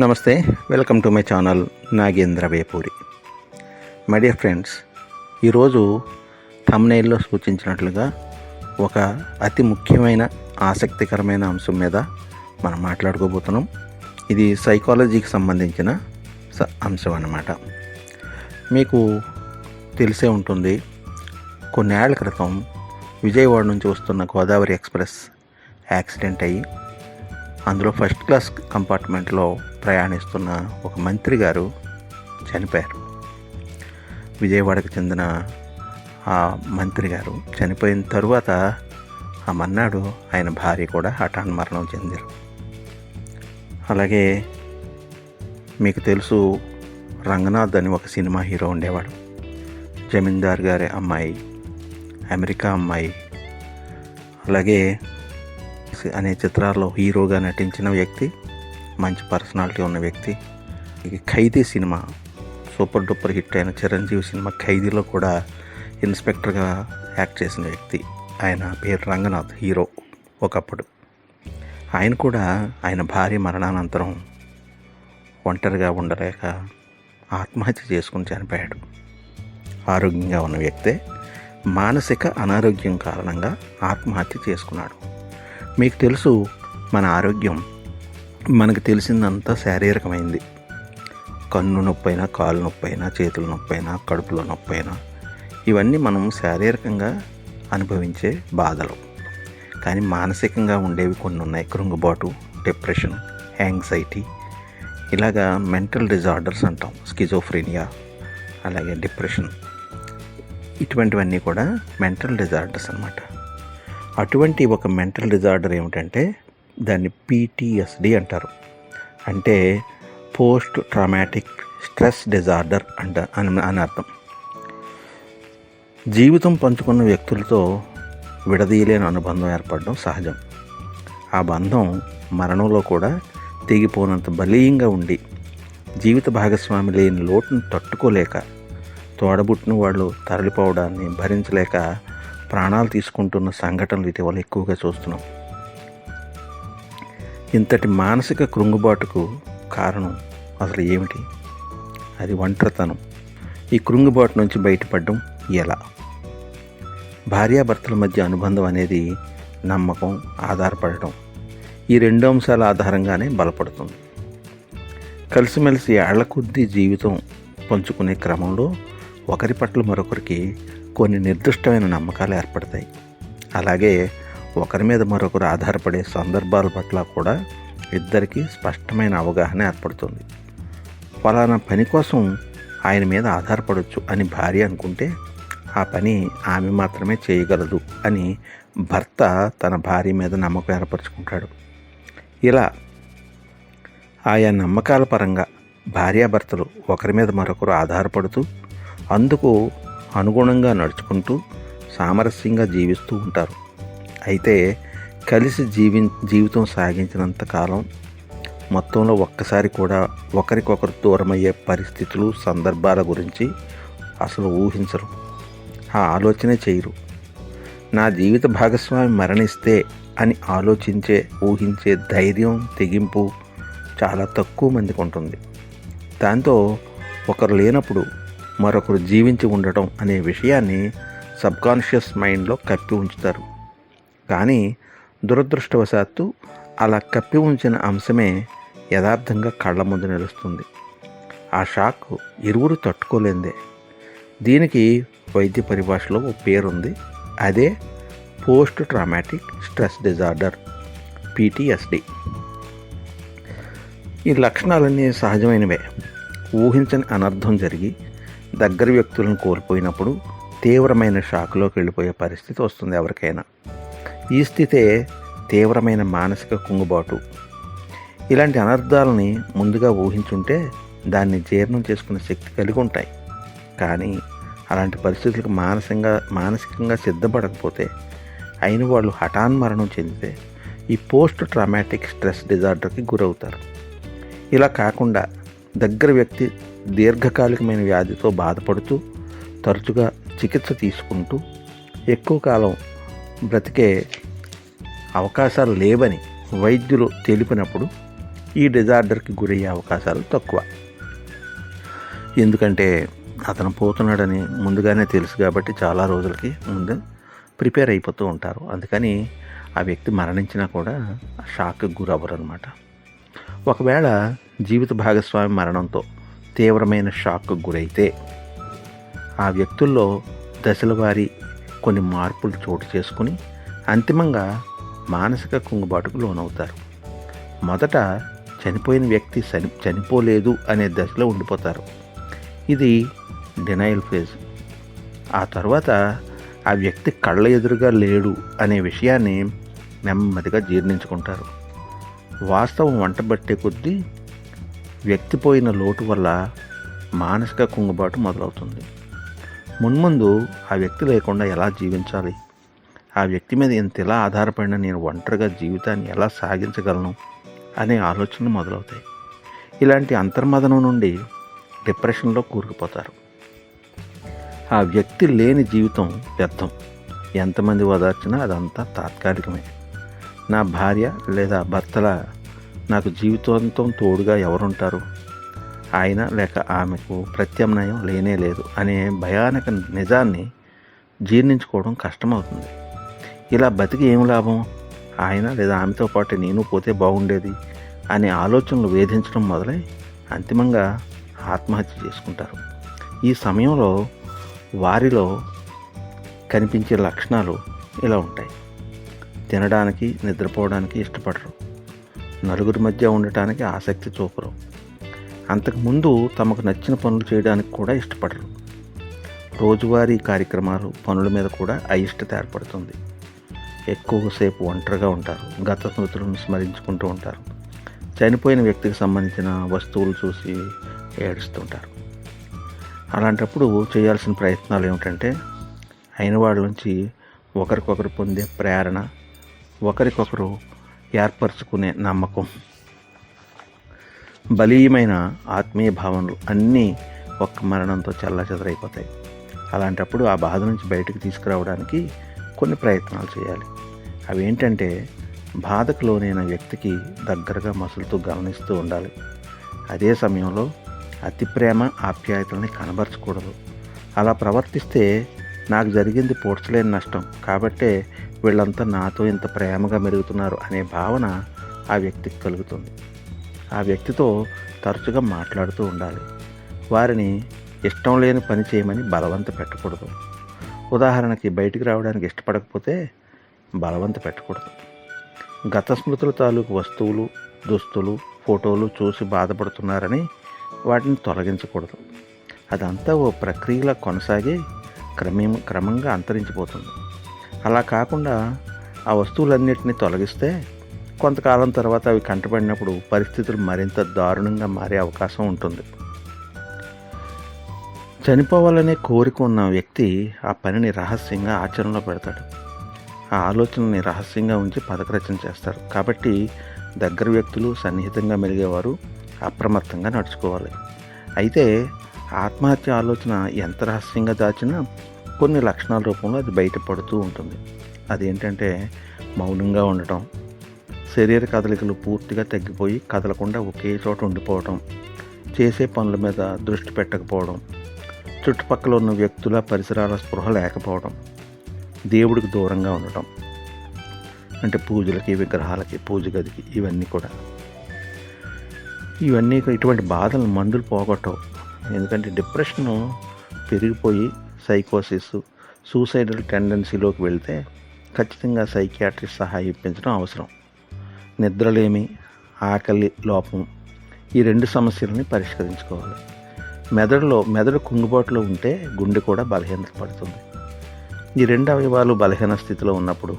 నమస్తే welcome to my channel Nagendra Vepuri. My dear friends ఈరోజు తమ్నైల్లో సూచించినట్లుగా ఒక అతి ముఖ్యమైన ఆసక్తికరమైన అంశం మీద మనం మాట్లాడుకోబోతున్నాం. ఇది సైకాలజీకి సంబంధించిన స- అంశం అన్నమాట. మీకు తెలిసే ఉంటుంది కొన్నేళ్ళ క్రితం విజయవాడ నుంచి వస్తున్న గోదావరి ఎక్స్ప్రెస్ యాక్సిడెంట్ అయ్యి అందులో ఫస్ట్ క్లాస్ కంపార్ట్మెంట్లో ప్రయాణిస్తున్న ఒక మంత్రి గారు చనిపోయారు. విజయవాడకు చెందిన ఆ మంత్రి గారు చనిపోయిన తరువాత ఆ మన్నాడు ఆయన భార్య కూడా హఠాన్ మరణం చెందారు. అలాగే మీకు తెలుసు రంగనాథ్ అని ఒక సినిమా హీరో ఉండేవాడు. జమీందార్ గారి అమ్మాయి అమెరికా అమ్మాయి అలాగే అనే చిత్రాల్లో హీరోగా నటించిన వ్యక్తి మంచి పర్సనాలిటీ ఉన్న వ్యక్తి. ఇక Khaidi cinema super duper hit అయిన చిరంజీవి సినిమా ఖైదీలో కూడా ఇన్స్పెక్టర్గా యాక్ట్ చేసిన వ్యక్తి. ఆయన పేరు రంగనాథ్ హీరో ఒకప్పుడు. ఆయన కూడా ఆయన భార్య మరణానంతరం ఒంటరిగా ఉండలేక ఆత్మహత్య చేసుకుని చనిపోయాడు. ఆరోగ్యంగా ఉన్న వ్యక్తే మానసిక అనారోగ్యం కారణంగా ఆత్మహత్య చేసుకున్నాడు. మీకు తెలుసు మన ఆరోగ్యం మనకు తెలిసిందంతా శారీరకమైంది. కన్ను నొప్పైనా కాలు నొప్పైనా చేతుల నొప్పైనా కడుపులో నొప్పైనా ఇవన్నీ మనం శారీరకంగా అనుభవించే బాధలు. కానీ మానసికంగా ఉండేవి కొన్ని ఉన్నాయి. కృంగుబాటు డిప్రెషన్ యాంగ్జైటీ ఇలాగా మెంటల్ డిజార్డర్స్ అంటాం. స్కిజోఫ్రీనియా అలాగే డిప్రెషన్. ఇటువంటివన్నీ కూడా మెంటల్ డిజార్డర్స్ అన్నమాట. అటువంటి ఒక మెంటల్ డిజార్డర్ ఏమిటంటే దాన్ని పీటీఎస్డి అంటారు. అంటే పోస్ట్ ట్రామాటిక్ స్ట్రెస్ డిజార్డర్ అంట అని అని అర్థం. జీవితం పంచుకున్న వ్యక్తులతో విడదీయలేని అనుబంధం ఏర్పడడం సహజం. ఆ బంధం మరణంలో కూడా తెగిపోనంత బలీయంగా ఉండి జీవిత భాగస్వామి లేని లోటును తట్టుకోలేక తోడబుట్టిన వాళ్ళు తరలిపోవడాన్ని భరించలేక ప్రాణాలు తీసుకుంటున్న సంఘటనలు ఇటీవల ఎక్కువగా చూస్తున్నాం. ఇంతటి మానసిక కృంగుబాటుకు కారణం అసలు ఏమిటి? అది ఒంటరితనం. ఈ కృంగుబాటు నుంచి బయటపడడం ఎలా? భార్యాభర్తల మధ్య అనుబంధం అనేది నమ్మకం ఆధారపడటం ఈ రెండు అంశాల ఆధారంగానే బలపడుతుంది. కలిసిమెలిసి ఏళ్ళ కొద్దీ జీవితం పంచుకునే క్రమంలో ఒకరి పట్ల మరొకరికి కొన్ని నిర్దిష్టమైన నమ్మకాలు ఏర్పడతాయి. అలాగే ఒకరి మీద మరొకరు ఆధారపడే సందర్భాల పట్ల కూడా ఇద్దరికీ స్పష్టమైన అవగాహన ఏర్పడుతుంది. ఫలానా పని కోసం ఆయన మీద ఆధారపడవచ్చు అని భార్య అనుకుంటే ఆ పని ఆమె మాత్రమే చేయగలదు అని భర్త తన భార్య మీద నమ్మకం ఏర్పరచుకుంటాడు. ఇలా ఆయా నమ్మకాల పరంగా భార్యాభర్తలు ఒకరి మీద మరొకరు ఆధారపడుతూ అందుకు అనుగుణంగా నడుచుకుంటూ సామరస్యంగా జీవిస్తూ ఉంటారు. అయితే కలిసి జీవి జీవితం సాగించినంత కాలం మొత్తంలో ఒక్కసారి కూడా ఒకరికొకరు దూరమయ్యే పరిస్థితులు సందర్భాల గురించి అసలు ఊహించరు. ఆ ఆలోచనే చేయరు. నా జీవిత భాగస్వామి మరణిస్తే అని ఆలోచించే ఊహించే ధైర్యం తెగింపు చాలా తక్కువ మందికి ఉంటుంది. దాంతో ఒకరు లేనప్పుడు మరొకరు జీవించి ఉండటం అనే విషయాన్ని సబ్కాన్షియస్ మైండ్లో కప్పి ఉంచుతారు. కానీ దురదృష్టవశాత్తు అలా కప్పి ఉంచిన అంశమే యథార్థంగా కళ్ళ ముందు నిలుస్తుంది. ఆ షాక్ ఇరువురు తట్టుకోలేందే. దీనికి వైద్య పరిభాషలో ఓ పేరుంది. అదే post traumatic stress disorder PTSD ఈ లక్షణాలన్నీ సహజమైనవే. ఊహించని అనర్థం జరిగి దగ్గర వ్యక్తులను కోల్పోయినప్పుడు తీవ్రమైన షాక్లోకి వెళ్ళిపోయే పరిస్థితి వస్తుంది ఎవరికైనా. ఈ స్థితే తీవ్రమైన మానసిక కుంగుబాటు. ఇలాంటి అనర్థాలని ముందుగా ఊహించుంటే దాన్ని జీర్ణం చేసుకునే శక్తి కలిగి ఉంటాయి. కానీ అలాంటి పరిస్థితులకు మానసికంగా మానసికంగా సిద్ధపడకపోతే అయిన వాళ్ళు హఠాన్ మరణం చెందితే ఈ పోస్ట్ ట్రామాటిక్ స్ట్రెస్ డిజార్డర్కి గురవుతారు. ఇలా కాకుండా దగ్గర వ్యక్తి దీర్ఘకాలికమైన వ్యాధితో బాధపడుతూ తరచుగా చికిత్స తీసుకుంటూ ఎక్కువ కాలం బ్రతికే అవకాశాలు లేవని వైద్యులు తెలిపినప్పుడు ఈ డిజార్డర్కి గురయ్యే అవకాశాలు తక్కువ. ఎందుకంటే అతను పోతున్నాడని ముందుగానే తెలుసు కాబట్టి చాలా రోజులకి ముందు ప్రిపేర్ అయిపోతూ ఉంటారు. అందుకని ఆ వ్యక్తి మరణించినా కూడా షాక్కి గురవ్వరు అనమాట ఒకవేళ జీవిత భాగస్వామి మరణంతో తీవ్రమైన షాక్కు గురైతే ఆ వ్యక్తుల్లో దశల వారీ కొన్ని మార్పులు చోటు చేసుకుని అంతిమంగా మానసిక కుంగుబాటుకు లోనవుతారు. మొదట చనిపోయిన వ్యక్తి చని చనిపోలేదు అనే దశలో ఉండిపోతారు. ఇది డినయల్ ఫేజ్ ఆ తర్వాత ఆ వ్యక్తి కళ్ళ ఎదురుగా లేడు అనే విషయాన్ని నెమ్మదిగా జీర్ణించుకుంటారు. వాస్తవం వంటబట్టే కొద్దీ వ్యక్తి పోయిన లోటు వల్ల మానసిక కుంగుబాటు మొదలవుతుంది. మున్ముందు ఆ వ్యక్తి లేకుండా ఎలా జీవించాలి? ఆ వ్యక్తి మీద ఇంత ఇలా ఆధారపడిన నేను ఒంటరిగా జీవితాన్ని ఎలా సాగించగలను అనే ఆలోచనలు మొదలవుతాయి. ఇలాంటి అంతర్మదనం నుండి డిప్రెషన్లో కూరుకుపోతారు. ఆ వ్యక్తి లేని జీవితం వ్యర్థం. ఎంతమంది ఓదార్చినా అదంతా తాత్కాలికమే. నా భార్య లేదా భర్తల నాకు జీవితాంతం తోడుగా ఎవరుంటారు? ఆయన లేక ఆమెకు ప్రత్యామ్నాయం లేనే లేదు అనే భయానక నిజాన్ని జీర్ణించుకోవడం కష్టమవుతుంది. ఇలా బతికి ఏం లాభం? ఆయన లేదా ఆమెతో పాటు నేను పోతే బాగుండేది అనే ఆలోచనలు వేధించడం మొదలై అంతిమంగా ఆత్మహత్య చేసుకుంటారు. ఈ సమయంలో వారిలో కనిపించే లక్షణాలు ఇలా ఉంటాయి. తినడానికి నిద్రపోవడానికి ఇష్టపడరు. నలుగురి మధ్య ఉండటానికి ఆసక్తి చూపరు. అంతకుముందు తమకు నచ్చిన పనులు చేయడానికి కూడా ఇష్టపడరు. రోజువారీ కార్యక్రమాలు పనుల మీద కూడా అయిష్టత ఏర్పడుతుంది. ఎక్కువసేపు ఒంటరిగా ఉంటారు. గత స్మృతులను స్మరించుకుంటూ ఉంటారు. చనిపోయిన వ్యక్తికి సంబంధించిన వస్తువులు చూసి ఏడుస్తుంటారు. అలాంటప్పుడు చేయాల్సిన ప్రయత్నాలు ఏమిటంటే అయిన వాళ్ళ నుంచి ఒకరికొకరు పొందే ప్రేరణ ఒకరికొకరు ఏర్పరచుకునే నమ్మకం. బలీయమైన ఆత్మీయ భావనలు అన్నీ ఒక్క మరణంతో చల్లచెదరైపోతాయి అలాంటప్పుడు ఆ బాధ నుంచి బయటకు తీసుకురావడానికి కొన్ని ప్రయత్నాలు చేయాలి. అవి ఏంటంటే బాధకు లోనైన వ్యక్తికి దగ్గరగా మసులుతూ గమనిస్తూ ఉండాలి. అదే సమయంలో అతి ప్రేమ ఆప్యాయతల్ని కనబరచకూడదు. అలా ప్రవర్తిస్తే నాకు జరిగింది పూడ్చలేని నష్టం. కాబట్టే వీళ్ళంతా నాతో ఇంత ప్రేమగా మెరుగుతున్నారు అనే భావన ఆ వ్యక్తికి కలుగుతుంది. ఆ వ్యక్తితో తరచుగా మాట్లాడుతూ ఉండాలి. వారిని ఇష్టం లేని పని చేయమని బలవంత పెట్టకూడదు. ఉదాహరణకి బయటికి రావడానికి ఇష్టపడకపోతే బలవంత పెట్టకూడదు. గత స్మృతుల తాలూకు వస్తువులు దుస్తులు ఫోటోలు చూసి బాధపడుతున్నారని వాటిని తొలగించకూడదు. అదంతా ఓ ప్రక్రియలా కొనసాగి క్రమే క్రమంగా అంతరించిపోతుంది. అలా కాకుండా ఆ వస్తువులన్నింటినీ తొలగిస్తే కొంతకాలం తర్వాత అవి కంటపడినప్పుడు పరిస్థితులు మరింత దారుణంగా మారే అవకాశం ఉంటుంది. చనిపోవాలనే కోరిక ఉన్న వ్యక్తి ఆ పనిని రహస్యంగా ఆచరణలో పెడతాడు. ఆ ఆలోచనని రహస్యంగా ఉంచి పథకరచన చేస్తారు. కాబట్టి దగ్గర వ్యక్తులు సన్నిహితంగా మెలిగేవారు అప్రమత్తంగా నడుచుకోవాలి. అయితే ఆత్మహత్య ఆలోచన ఎంత రహస్యంగా దాచినా కొన్ని లక్షణాల రూపంలో అది బయటపడుతూ ఉంటుంది. అదేంటంటే మౌనంగా ఉండటం శరీర కదలికలు పూర్తిగా తగ్గిపోయి కదలకుండా ఒకే చోట ఉండిపోవడం చేసే పనుల మీద దృష్టి పెట్టకపోవడం చుట్టుపక్కల ఉన్న వ్యక్తుల పరిసరాల స్పృహ లేకపోవడం దేవుడికి దూరంగా ఉండటం అంటే పూజలకి విగ్రహాలకి పూజ గదికి ఇవన్నీ కూడా. ఇవన్నీ ఇటువంటి బాధలు మందులు పోగొట్టవు. ఎందుకంటే డిప్రెషన్ పెరిగిపోయి సైకోసిస్ సూసైడల్ టెండెన్సీలోకి వెళ్తే ఖచ్చితంగా సైకియాట్రిస్ట్ సహాయం ఇప్పించడం అవసరం. నిద్రలేమి ఆకలి లోపం ఈ రెండు సమస్యలని పరిష్కరించుకోవాలి. మెదడులో మెదడు కుంగుబాటులో ఉంటే గుండె కూడా బలహీనత పడుతుంది. ఈ రెండు అవయవాలు బలహీన స్థితిలో ఉన్నప్పుడు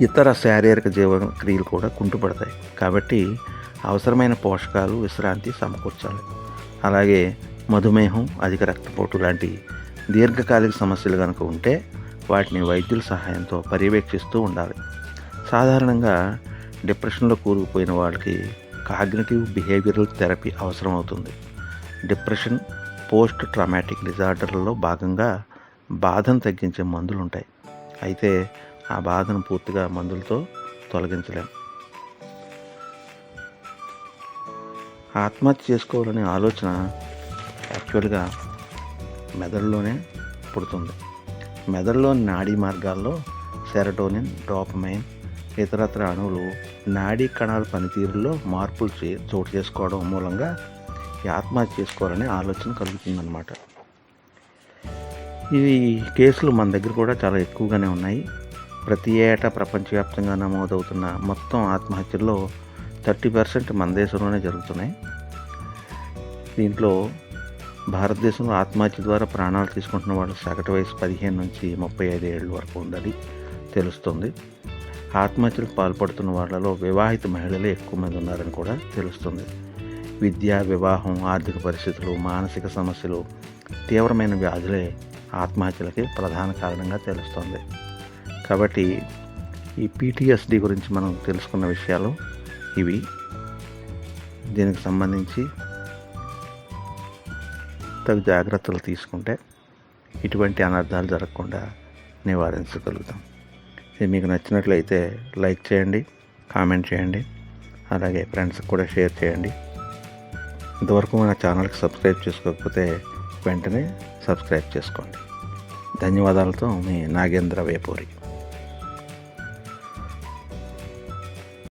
ఇతర శారీరక జీవన క్రియలు కూడా కుంటుపడతాయి. కాబట్టి అవసరమైన పోషకాలు విశ్రాంతి సమకూర్చాలి. అలాగే మధుమేహం అధిక రక్తపోటు లాంటి దీర్ఘకాలిక సమస్యలు కనుక ఉంటే వాటిని వైద్యుల సహాయంతో పర్యవేక్షిస్తూ ఉండాలి. సాధారణంగా డిప్రెషన్లో కూరుకుపోయిన వాళ్ళకి కాగ్నిటివ్ బిహేవియరల్ థెరపీ అవసరం అవుతుంది డిప్రెషన్ పోస్ట్ ట్రామాటిక్ డిజార్డర్లలో భాగంగా బాధను తగ్గించే మందులు ఉంటాయి అయితే ఆ బాధను పూర్తిగా మందులతో తొలగించలేం. ఆత్మహత్య చేసుకోవాలనే ఆలోచన యాక్చువల్గా మెదడులోనే పుడుతుంది. మెదడులోని నాడీ మార్గాల్లో సెరటోనిన్ డోపమైన్ ఇతరత్ర అణువులు నాడీ కణాల పనితీరులో మార్పులు చే చోటు చేసుకోవడం మూలంగా ఈ ఆత్మహత్య చేసుకోవాలనే ఆలోచన కలుగుతుందన్నమాట. ఇవి కేసులు మన దగ్గర కూడా చాలా ఎక్కువగానే ఉన్నాయి. ప్రతి ఏటా ప్రపంచవ్యాప్తంగా నమోదవుతున్న మొత్తం ఆత్మహత్యల్లో థర్టీ పర్సెంట్ మన దేశంలోనే జరుగుతున్నాయి. దీంట్లో భారతదేశంలో ఆత్మహత్య ద్వారా ప్రాణాలు తీసుకుంటున్న వాళ్ళ సగటు వయసు పదిహేను నుంచి ముప్పై ఐదు ఏళ్ళ వరకు ఉందని తెలుస్తుంది. ఆత్మహత్యలకు పాల్పడుతున్న వాళ్ళలో వివాహిత మహిళలే ఎక్కువ మంది ఉన్నారని కూడా తెలుస్తుంది. విద్య వివాహం ఆర్థిక పరిస్థితులు మానసిక సమస్యలు తీవ్రమైన వ్యాధులే ఆత్మహత్యలకి ప్రధాన కారణంగా తెలుస్తుంది. కాబట్టి ఈ పీటీఎస్డి గురించి మనం తెలుసుకున్న విషయాలు ఇవి. దీనికి సంబంధించి తగు జాగ్రత్తలు తీసుకుంటే ఇటువంటి అనర్థాలు జరగకుండా నివారించగలుగుతాం. ఇది మీకు నచ్చినట్లయితే లైక్ చేయండి కామెంట్ చేయండి అలాగే ఫ్రెండ్స్కి కూడా షేర్ చేయండి. ఇంతవరకు మన ఛానల్కి సబ్స్క్రైబ్ చేసుకోకపోతే వెంటనే సబ్స్క్రైబ్ చేసుకోండి. ధన్యవాదాలతో మీ నాగేంద్ర వేపూరి.